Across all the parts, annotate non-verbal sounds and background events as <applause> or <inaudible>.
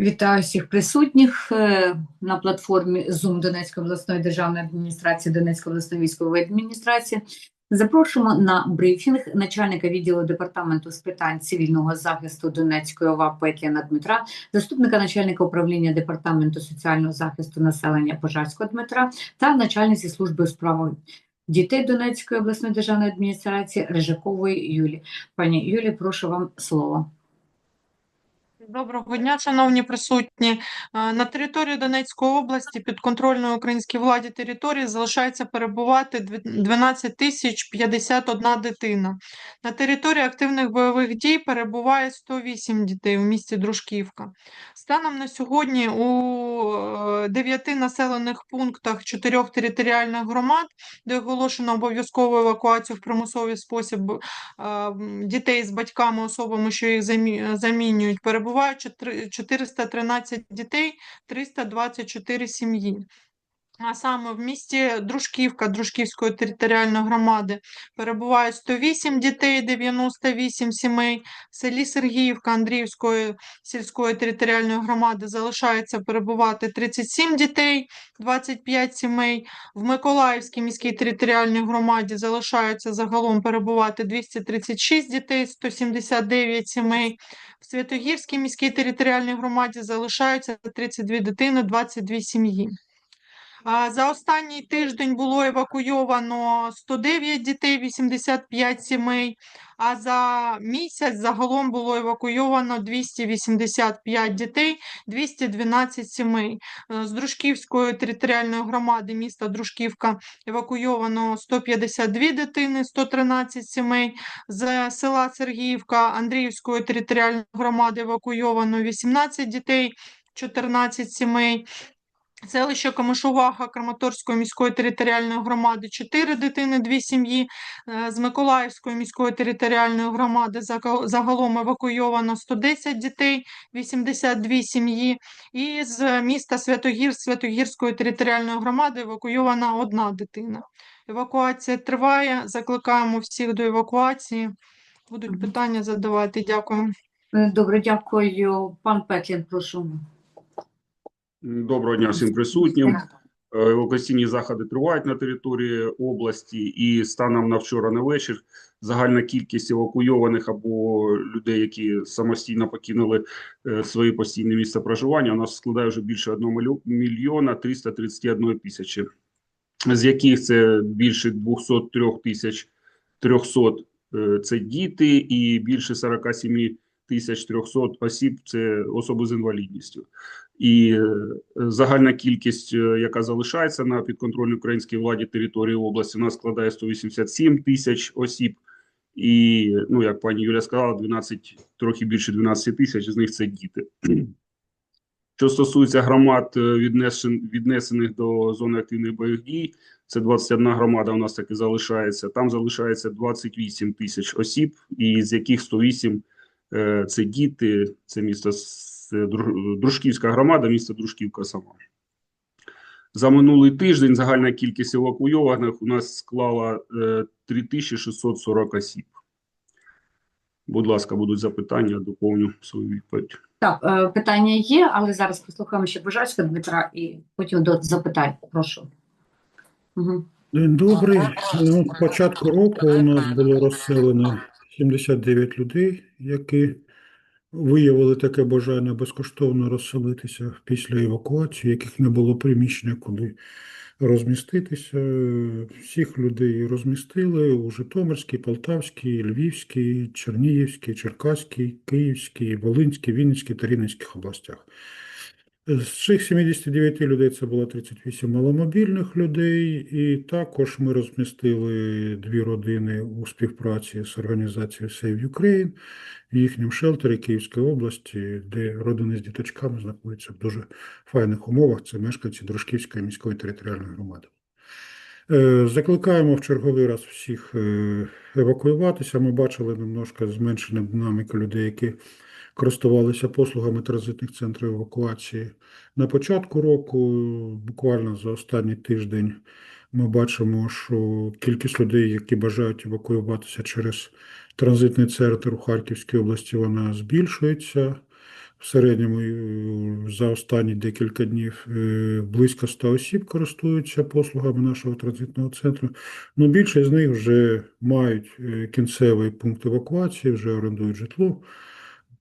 Вітаю всіх присутніх е, на платформі Zoom Донецької обласної державної адміністрації, Донецької обласної військової адміністрації. Запрошуємо на брифінг начальника відділу департаменту з питань цивільного захисту Донецької ОВА Петліна Дмитра, заступника начальника управління департаменту соціального захисту населення Пожарського Дмитра та начальниці служби у справах дітей Донецької обласної державної адміністрації Рижакової Юлі. Пані Юлі, прошу вам слово. Доброго дня, шановні присутні. Е, На території Донецької області підконтрольної українській владі території залишається перебувати дві- 12 тисяч 51 дитина. На території активних бойових дій перебуває 108 дітей у місті Дружківка. Станом на сьогодні у 9 населених пунктах 4 територіальних громад, де оголошено обов'язкову евакуацію в примусовий спосіб е, дітей з батьками, особами, що їх замі- замінюють, перебувають чотири- 413 дітей, 324 сім'ї. А саме в місті Дружківка Дружківської територіальної громади перебуває 108 дітей, 98 сімей. В селі Сергіївка Андріївської сільської територіальної громади залишається перебувати 37 дітей, 25 сімей. В Миколаївській міській територіальній громаді залишається загалом перебувати 236 дітей, 179 сімей. В Святогірській міській територіальній громаді залишаються 32 дитини, 22 сім'ї. За останній тиждень було евакуйовано 109 дітей, 85 сімей, а за місяць загалом було евакуйовано 285 дітей, 212 сімей. Е, З Дружківської територіальної громади міста Дружківка евакуйовано 152 дитини, 113 сімей. З села Сергіївка Андріївської територіальної громади евакуйовано 18 дітей, 14 сімей. Селище Комишуваха Краматорської міської територіальної громади 4 дитини, 2 сім'ї. Е, З Миколаївської міської територіальної громади загалом евакуйовано 110 дітей, 82 сім'ї. І з міста Святогір Святогірської територіальної громади евакуйована одна дитина. Евакуація триває. Закликаємо всіх до евакуації. Будуть питання задавати. Дякую. Е, Добре, дякую. Пан Петлін, прошу. Доброго дня всім присутнім. Евакуаційні заходи тривають на території області, і станом на вчора на вечір загальна кількість евакуйованих або людей, які самостійно покинули е, своє постійне місце проживання, у нас складає вже більше 1 мільйона 331 тисячі, з яких це більше 203 тисяч 300 е, – це діти, і більше 47 тисяч 300 осіб – це особи з інвалідністю. І е, загальна кількість, е, яка залишається на підконтрольній українській владі території області, нас складає 187 тисяч осіб. І, ну, як пані Юля сказала, 12, трохи більше 12 тисяч, з них це діти. <clears throat> Що стосується громад, е, віднесен- віднесених до зони активних бойових дій, це 21 громада у нас таки залишається. Там залишається 28 тисяч осіб, і з яких 108 е, це діти, це місто Дру- Дружківська громада, місто Дружківка сама. За минулий тиждень загальна кількість евакуйованих у нас склала е, 3640 осіб. Будь ласка, будуть запитання, доповню свою відповідь. Так, е, питання є, але зараз послухаємо ще Божацького Дмитра і потім до запитань. Прошу. Угу. День добрий. Ну, початку року у нас було розселено 79 людей, які виявили таке бажання безкоштовно розселитися після евакуації, яких не було приміщення, куди розміститися. Всіх людей розмістили у Житомирській, Полтавській, Львівській, Чернігівській, Черкаській, Київській, Волинській, Вінницькій та Рівненських областях. З цих 79 людей це було 38 маломобільних людей, і також ми розмістили дві родини у співпраці з організацією Save Ukraine в їхньому шелтері Київської області, де родини з діточками знаходяться в дуже файних умовах. Це мешканці Дружківської міської територіальної громади. Е, Закликаємо в черговий раз всіх е, евакуюватися. Ми бачили немножко зменшення динаміки людей, які користувалися послугами транзитних центрів евакуації. На початку року, буквально за останній тиждень, ми бачимо, що кількість людей, які бажають евакуюватися через транзитний центр у Харківській області, вона збільшується. В середньому е, за останні декілька днів е, близько 100 осіб користуються послугами нашого транзитного центру. Ну, більшість з них вже мають е, кінцевий пункт евакуації, вже орендують житло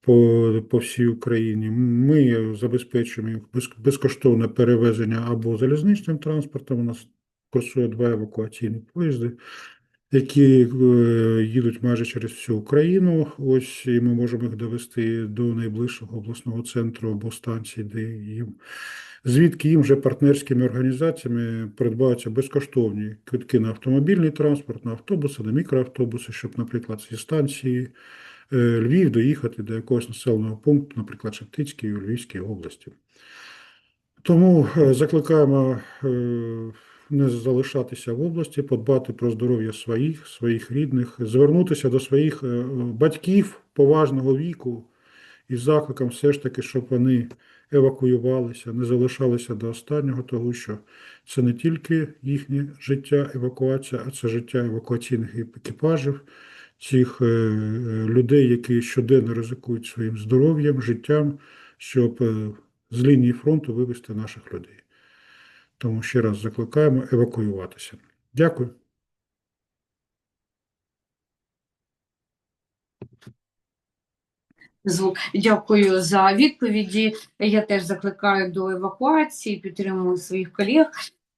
по, по всій Україні. Ми забезпечуємо без- безкоштовне перевезення або залізничним транспортом. У нас курсує два евакуаційні поїзди, які е, їдуть майже через всю Україну. Ось і ми можемо їх довести до найближчого обласного центру або станції, де їм звідки їм вже партнерськими організаціями придбаються безкоштовні квитки на автомобільний транспорт, на автобуси, на мікроавтобуси, щоб, наприклад, зі станції Львів доїхати до якогось населеного пункту, наприклад, Шептицькій у Львівській області. Тому е, закликаємо е, не залишатися в області, подбати про здоров'я своїх, своїх рідних, звернутися до своїх е, батьків поважного віку із закликом все ж таки, щоб вони евакуювалися, не залишалися до останнього, тому що це не тільки їхнє життя, евакуація, а це життя евакуаційних екіпажів, цих е, е, людей, які щоденно ризикують своїм здоров'ям, життям, щоб е, з лінії фронту вивести наших людей. Тому ще раз закликаємо евакуюватися. Дякую. Звук. Дякую за відповіді. Я теж закликаю до евакуації, підтримую своїх колег.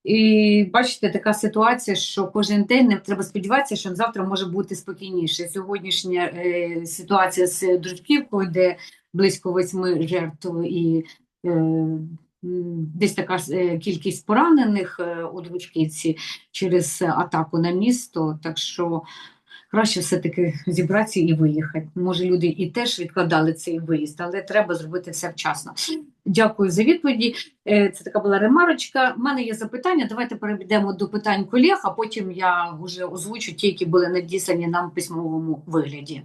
І бачите, така ситуація, що кожен день не треба сподіватися, що завтра може бути спокійніше. Сьогоднішня е, ситуація з Дружківкою, де близько восьми жертв і е, десь така е, кількість поранених е, у Дружківці через атаку на місто. Так що краще все-таки зібратися і виїхати. Може, люди і теж відкладали цей виїзд, але треба зробити все вчасно. Дякую за відповіді. Е, Це така була ремарочка. У мене є запитання. Давайте перейдемо до питань колег, а потім я вже озвучу ті, які були надіслані нам в письмовому вигляді.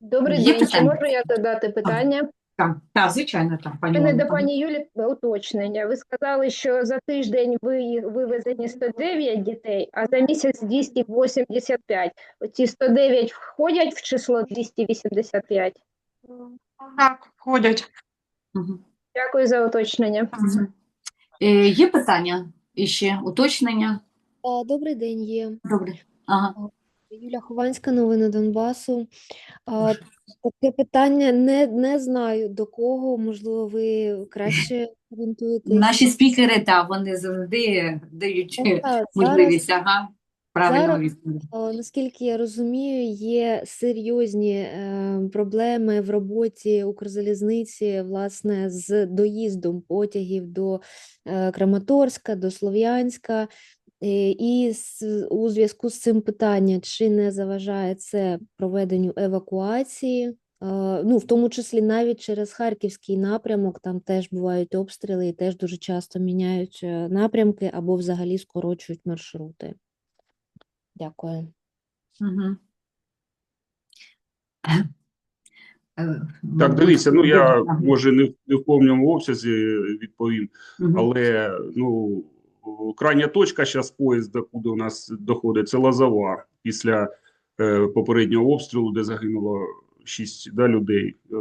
Добрий Є день. Чи можу я задати питання? Так, так звичайно, так, пані мене до пані Юлі уточнення. Ви сказали, що за тиждень ви вивезені 109 дітей, а за місяць 285. Оці 109 входять в число 285? Так, входять. Дякую за уточнення. Мгм. Е, Є питання і ще уточнення? Добрий день, є Добре. Ага. Юля Хованська, новини Донбасу. А, Таке питання не, не знаю до кого, можливо, ви краще орієнтуєтесь. Наші спікери, так, вони завжди дають Ну, та, зараз, можливість, ага, правильно зараз- відповідь. наскільки я розумію, є серйозні е, проблеми в роботі Укрзалізниці, власне, з доїздом потягів до е, Краматорська, до Слов'янська. Е, І у зв'язку з цим питання, чи не заважає це проведенню евакуації, ну, в тому числі навіть через Харківський напрямок, там теж бувають обстріли і теж дуже часто міняють е, напрямки або взагалі скорочують маршрути. Дякую. Е, Так, дивіться, ну я може не, в- не в повному обсязі відповім, але ну крайня точка зараз поїзда, куди у нас доходить, це Лазова після е, попереднього обстрілу, де загинуло шість да, людей е,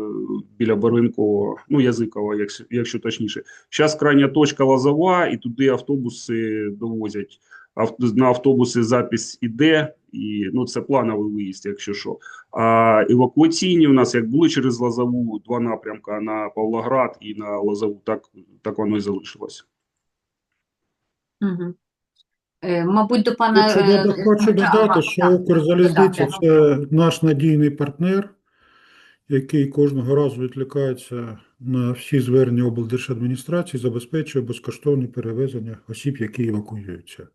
біля Барвинкового, ну Язикова, якщо, якщо точніше. Зараз крайня точка Лазова, і туди автобуси довозять. Ав- на автобуси запис іде, і ну це плановий виїзд, якщо що. А евакуаційні у нас як були через Лозову два напрямка на Павлоград і на Лозову, так, так воно і залишилося. Е, Мабуть, до пана Хочу, е, дода- хочу Дмитра. додати, Ага, що так. Укрзалізниця додати. це наш надійний партнер, який кожного разу відкликається на всі звернення облдержадміністрації, забезпечує безкоштовне перевезення осіб, які евакуюються.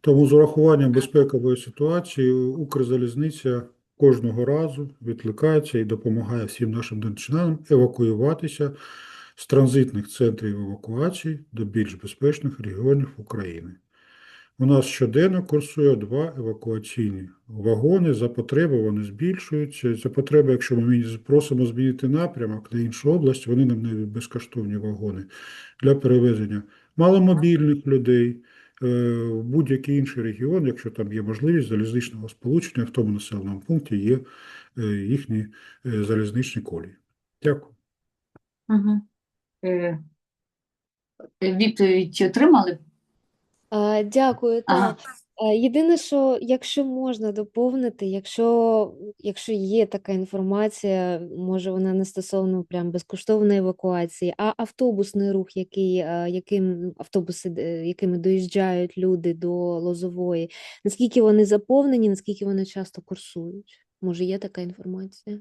Тому з урахуванням безпекової ситуації Укрзалізниця кожного разу відкликається і допомагає всім нашим донеччанам евакуюватися з транзитних центрів евакуації до більш безпечних регіонів України. У нас щоденно курсує два евакуаційні вагони. За потреби вони збільшуються. За потреби, якщо ми просимо змінити напрямок на іншу область, вони нам надають безкоштовні вагони для перевезення маломобільних людей е, в будь-який інший регіон, якщо там є можливість залізничного сполучення, в тому населеному пункті є е, їхні е, залізничні колії. Дякую. Угу. Е, відповідь отримали? А, Дякую. Ага. Так. Єдине, що якщо можна доповнити, якщо, якщо є така інформація, може вона не стосовно прям безкоштовної евакуації, а автобусний рух, який, яким автобуси, е, якими доїжджають люди до Лозової, наскільки вони заповнені, наскільки вони часто курсують? Може, є така інформація?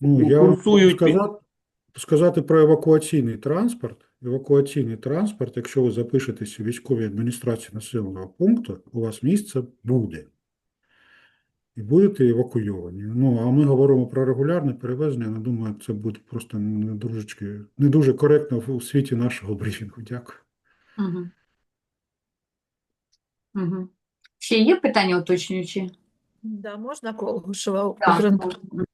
Ну, Ну, я вам курсують під- сказати, сказати про евакуаційний транспорт. Евакуаційний транспорт, якщо ви запишетеся в військовій адміністрації населеного пункту, у вас місце буде. І будете евакуйовані. Ну, а ми говоримо про регулярне перевезення. Я думаю, це буде просто не дуже, не дуже коректно в- у світі нашого брифінгу. Дякую. Угу. Угу. Ще є питання уточнюючі? Да, можна Колгушева Укрінформ.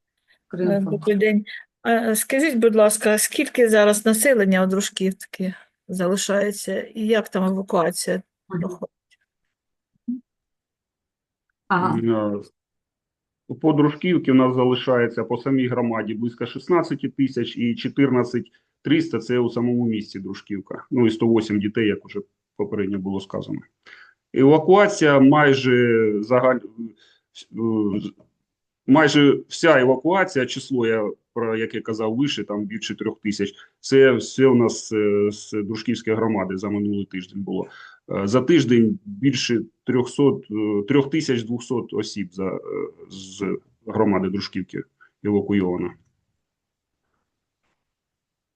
Добрий день. Е, Скажіть, будь ласка, скільки зараз населення у Дружківці залишається і як там евакуація проходить? Ага. Е, По Дружківці у нас залишається по самій громаді близько 16 тисяч і 14 300 – це у самому місті Дружківка. Ну і 108 дітей, як уже попередньо було сказано. Евакуація майже загаль... е, майже вся евакуація, число, я, про яке казав вище, там більше трьох тисяч, це все у нас е, з Дружківської громади за минулий тиждень було. Е, За тиждень більше 300, е, 3200 осіб за, е, з громади Дружківки евакуйовано.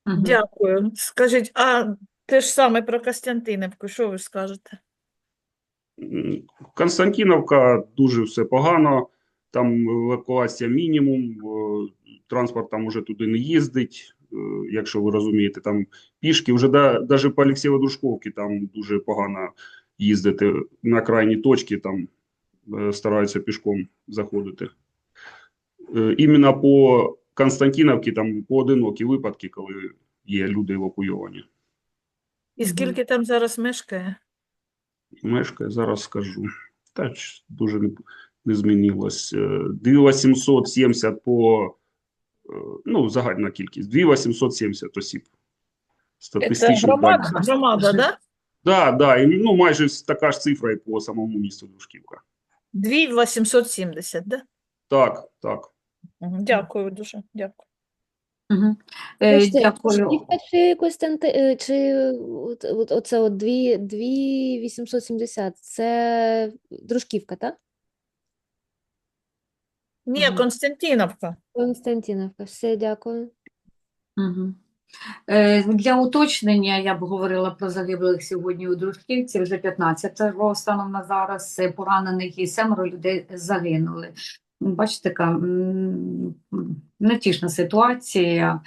Дякую. Скажіть, а те ж саме про Костянтинівку, що ви скажете? Константиновка дуже все погано. Там евакуація мінімум, е, транспорт там уже туди не їздить, е, якщо ви розумієте, там пішки, вже навіть по Олексєво-Дружковці там дуже погано їздити на крайні точки, там е, стараються пішком заходити. Іменно по Константиновці там поодинокі випадки, коли є люди евакуйовані. І скільки там зараз мешкає? мешкає, зараз скажу. Так, ч- дуже не, не змінилось. Е, 2870 по, е, ну, загальна кількість, 2870 осіб. Це Статистичні громада, дані. громада, да? Да, да, і, ну, майже така ж цифра і по самому місту Дружківка. 2870, да? Так, так. Дякую дуже, дякую. Мгм. Е, Дякую. Чи Костянти, е, чи оце от 2, 2870, це Дружківка, так? Ні. Константиновка. Константиновка, все, дякую. Угу. Е, Для уточнення я б говорила про загиблих сьогодні у Дружківці, вже 15 станом на зараз, поранених і семеро людей загинули. Бачите, така м, ситуація.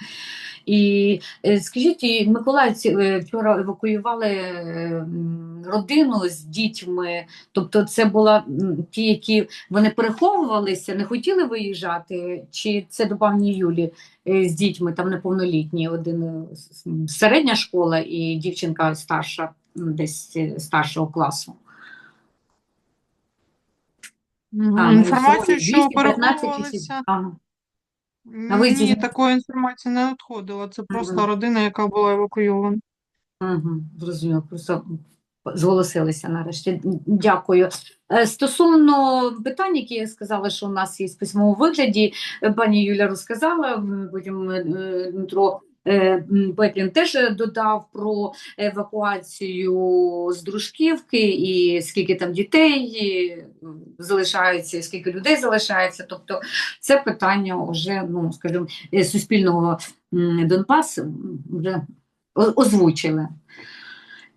І е, скажіть, миколаївці е, вчора евакуювали е, родину з дітьми, тобто це була ті, які вони переховувалися, не хотіли виїжджати, чи це до пані Юлі? з дітьми, там неповнолітні, один середня школа і дівчинка старша, десь старшого класу. Мгм. А, Інформацію, що 215 осіб. Ага. А ви ні, такої інформації не надходило. Це просто Мгм. родина, яка була евакуйована. Угу, зрозуміло, просто зголосилися нарешті. Дякую. Е, Стосовно питань, які я сказала, що у нас є в письмовому вигляді, е, пані Юля розказала, м, потім е, Дмитро е, Петлін теж додав про евакуацію з Дружківки і скільки там дітей е, залишається, і скільки людей залишається. Тобто це питання вже, ну, скажімо, е, суспільного м, Донбас м, вже озвучили.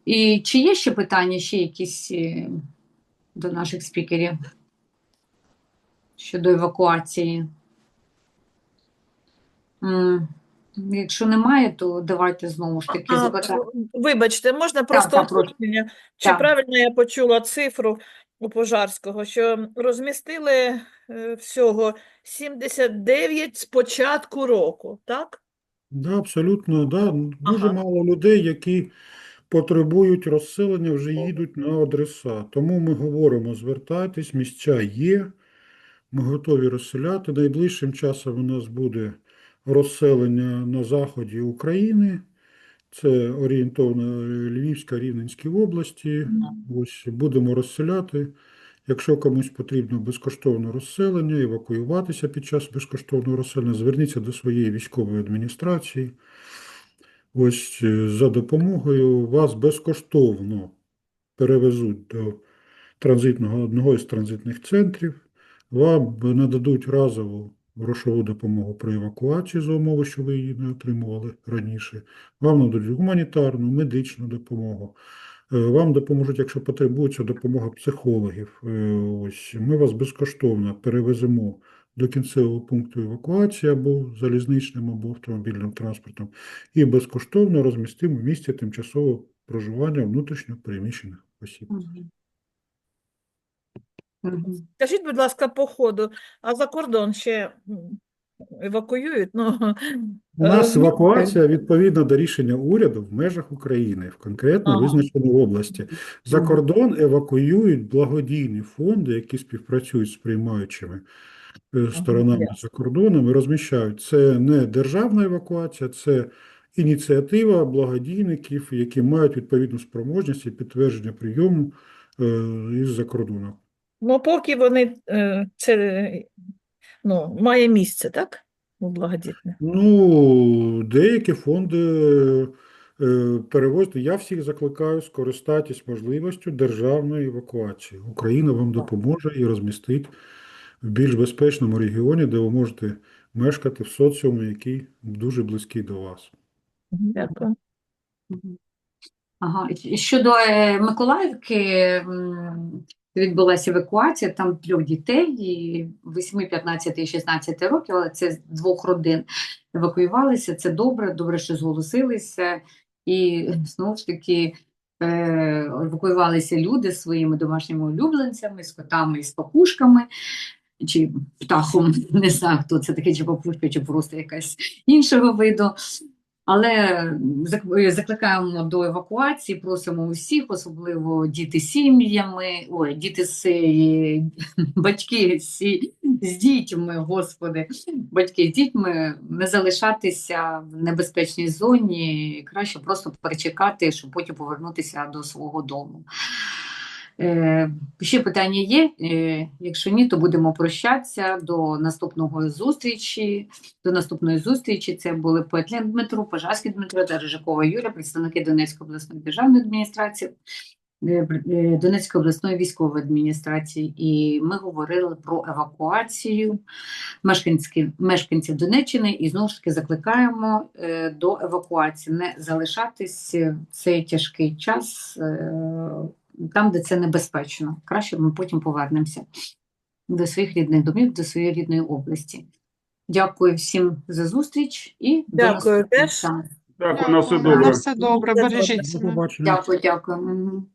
І чи є ще питання, ще якісь е, до наших спікерів щодо евакуації? Якщо немає, то давайте знову ж таки А, запитати. вибачте, можна просто так, уточнення? Чи Так. правильно я почула цифру у Пожарського, що розмістили е, всього 79 з початку року, так? Да, абсолютно, да. Дуже Ага. мало людей, які потребують розселення, вже їдуть на адреса. Тому ми говоримо, звертайтесь, місця є. Ми готові розселяти. Найближчим часом у нас буде розселення на заході України. Це орієнтовно Львівська, Рівненські області. Ось будемо розселяти. Якщо комусь потрібно безкоштовне розселення, евакуюватися під час безкоштовного розселення, зверніться до своєї військової адміністрації. Ось е, за допомогою вас безкоштовно перевезуть до транзитного одного із транзитних центрів. Вам нададуть разову грошову допомогу при евакуації за умови, що ви її не отримували раніше. Вам нададуть гуманітарну, медичну допомогу. Е, Вам допоможуть, якщо потребується допомога психологів. Е, Ось ми вас безкоштовно перевеземо до кінцевого пункту евакуації або залізничним, або автомобільним транспортом, і безкоштовно розмістимо в місці тимчасового проживання внутрішньо переміщених осіб. Мгм. Скажіть, будь ласка, по ходу, а за кордон ще евакуюють? Ну, У нас е, ну, евакуація відповідно до рішення уряду в межах України, в конкретно Ага. визначеній області. За кордон евакуюють благодійні фонди, які співпрацюють з приймаючими е, сторонами за кордоном і розміщають. Це не державна евакуація, це ініціатива благодійників, які мають відповідну спроможність і підтвердження прийому е, із-за кордону. Ну, поки вони е, це ну, має місце, так? У благодітне. Ну, деякі фонди е, перевозять. Я всіх закликаю скористатись можливістю державної евакуації. Україна вам допоможе і розмістить в більш безпечному регіоні, де ви можете мешкати в соціумі, який дуже близький до вас. Дякую. Ага, щодо е, Миколаївки відбулася евакуація, там трьох дітей, і 8, 15 і 16 років, але це з двох родин евакуювалися. Це добре, добре, що зголосилися. І знову ж таки е, евакуювалися люди своїми домашніми улюбленцями, з котами і з папушками. Чи птахом, не знаю, хто це таке, чи папушка, чи просто якась іншого виду. Але зак- закликаємо до евакуації, просимо усіх, особливо діти з сім'ями, ой, діти з е, батьки з, з дітьми, господи, батьки з дітьми, не залишатися в небезпечній зоні, краще просто перечекати, щоб потім повернутися до свого дому. Е, ще питання є? Е, якщо ні, то будемо прощатися до наступного зустрічі. До наступної зустрічі це були Петлін Дмитро, Пожарський Дмитро та Рижакова Юля, представники Донецької обласної державної адміністрації, е, Донецької обласної військової адміністрації. І ми говорили про евакуацію мешканців, мешканців Донеччини і знову ж таки закликаємо до евакуації, не залишатись в цей тяжкий час там, де це небезпечно. Краще ми потім повернемося до своїх рідних домів, до своєї рідної області. Дякую всім за зустріч і до Дякую наступного Дякую, на все добре. На все добре, Бережіться. бережіть себе. Дякую, дякую.